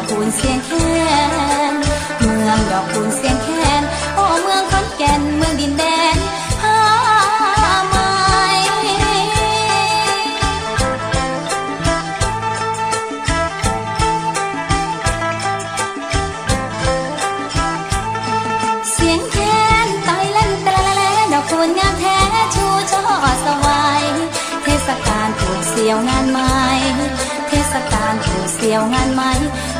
อกคูณเสียงแคนเมืองดอกคูณเสียงแค้นโอ้เมืองขอนแก่นเมืองดินแดนผ้าไหมเสียงแค้นต่อยเล่นตะละละดอกคูณงามแท้ชูช่อสวายเทศกาลผูกเสี่ยวงานไม้เทศกาลผูกเสี่ยวงานไม้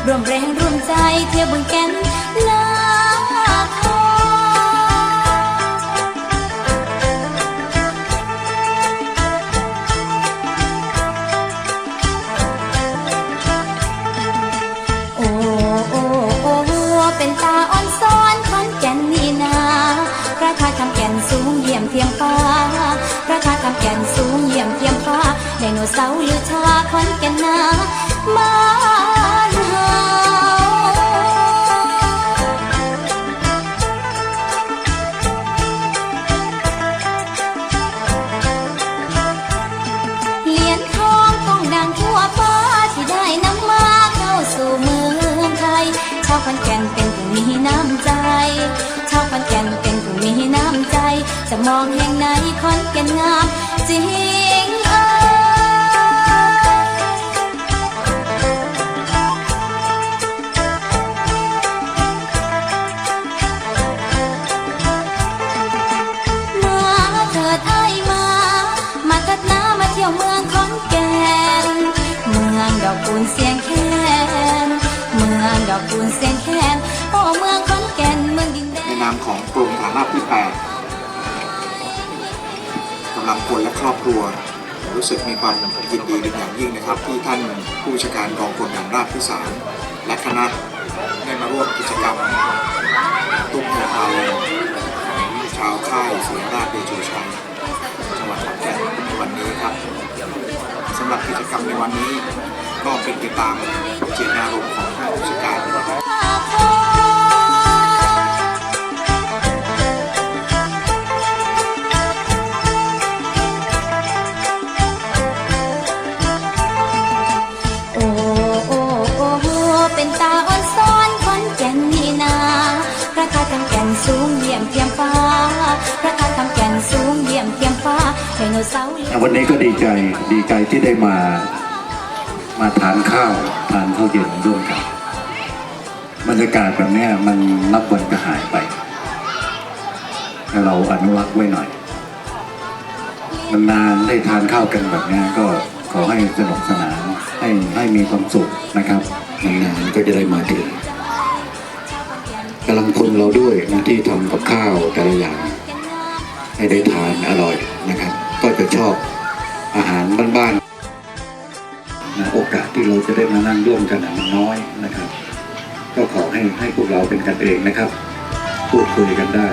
รวมแรงรวมใจเที่ยวบุญแก่นนาคอโอ้โอ้โอ้เป็นตาอ่อนซ้อนขอนแก่นนี่นาพระธาตุคำแก่นสูงเยี่ยมเทียมฟ้าพระธาตุคำแก่นสูงเยี่ยมเทียมฟ้าไดโนเสาร์ลือชาขอนแก่นนา ขอนแก่นเป็นผู้มีน้ำใจ ชาวขอนแก่นเป็นผู้มีน้ำใจ จะมองแห่งไหนขอนแก่นงามจริงเกิดมามาเถิดนามาเที่ยวเมืองขอนแก่น เมืองดอกคูณเสียงแคนเมือง ดอกคูณเสียงแคนโอ้เมืองขอนแก่นเมืองดินแดในนามของกรมฐานราบที่8กำลังพลและครอบครัว รู้สึกมีความยินดีเป็นอย่างยิ่งนะครับ ที่ท่านผู้ชาการกองพลฐานราบที่3และคณะได้มาร่วมกิจกรรมตุ้มเงินพาลงชาวค่ายสียราชเดโชชัยจังหวัดขอนแก่นในวันนี้ครับสำหรับกิจกรรมในวันนี้ก็เป็นไปตาม มเทียมฟ้าพระธาตุคำแก่นสูงเยี่ยมเทียมฟ้าไดโนเสาร์วันนี้ก็ดีใจดีใจที่ได้มา มาทานข้าวทานข้าวเย็นร่วมกันบรรยากาศแบบเนี้ยมันนับวันก็หายไปให้เราอนุรักษ์ไว้หน่อยนานๆได้ทานข้าวกันแบบเนี้ยก็ขอให้สนุกสนานให้ให้มีความสุขนะครับนานๆก็จะได้มาถึง กำลังคนเราด้วยนะที่ทำกับข้าวแต่ละอย่างให้ได้ทานอร่อยนะครับ ก็จะชอบอาหารบ้านๆนะโอกาสที่เราจะได้มานั่งร่วมกันมันน้อยนะครับ ก็ขอให้ให้พวกเราเป็นกันเองนะครับ พูดคุยกันได้